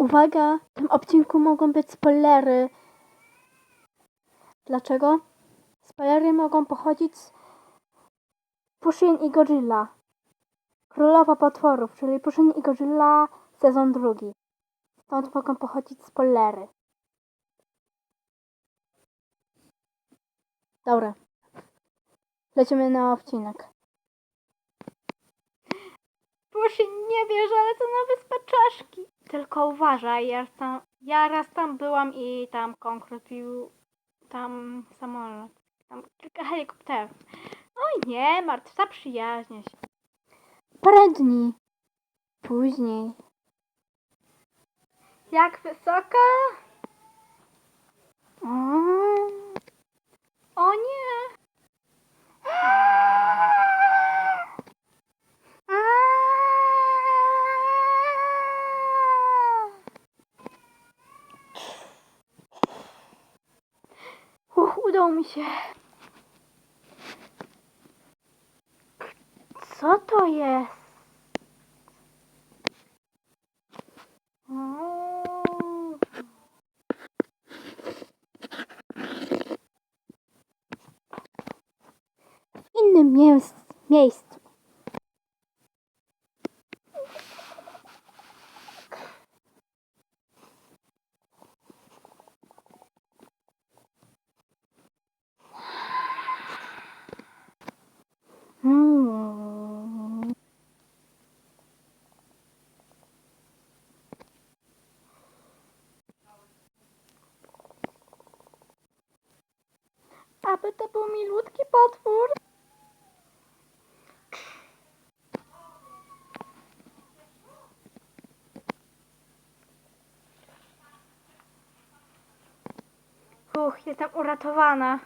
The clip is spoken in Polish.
Uwaga, w tym odcinku mogą być spoilery. Dlaczego? Spoilery mogą pochodzić z Pushin i Godzilla. Królowa potworów, czyli Pushin i Godzilla sezon drugi. Stąd mogą pochodzić spoilery. Dobra. Lecimy na odcinek. Pushin nie wierzę, ale to czaszki. Tylko uważaj, ja tam, ja raz tam byłam i tam konkretnił tam samolot. Tam kilka helikopterów. Oj nie, martw, zaprzyjaźnię się. Parę dni później. Jak wysoko? Mm. O nie! Uch, udało mi się. Co to jest? Innym miejsc, miejscu. Mm. Aby to był milutki potwór. Uch, jestem uratowana.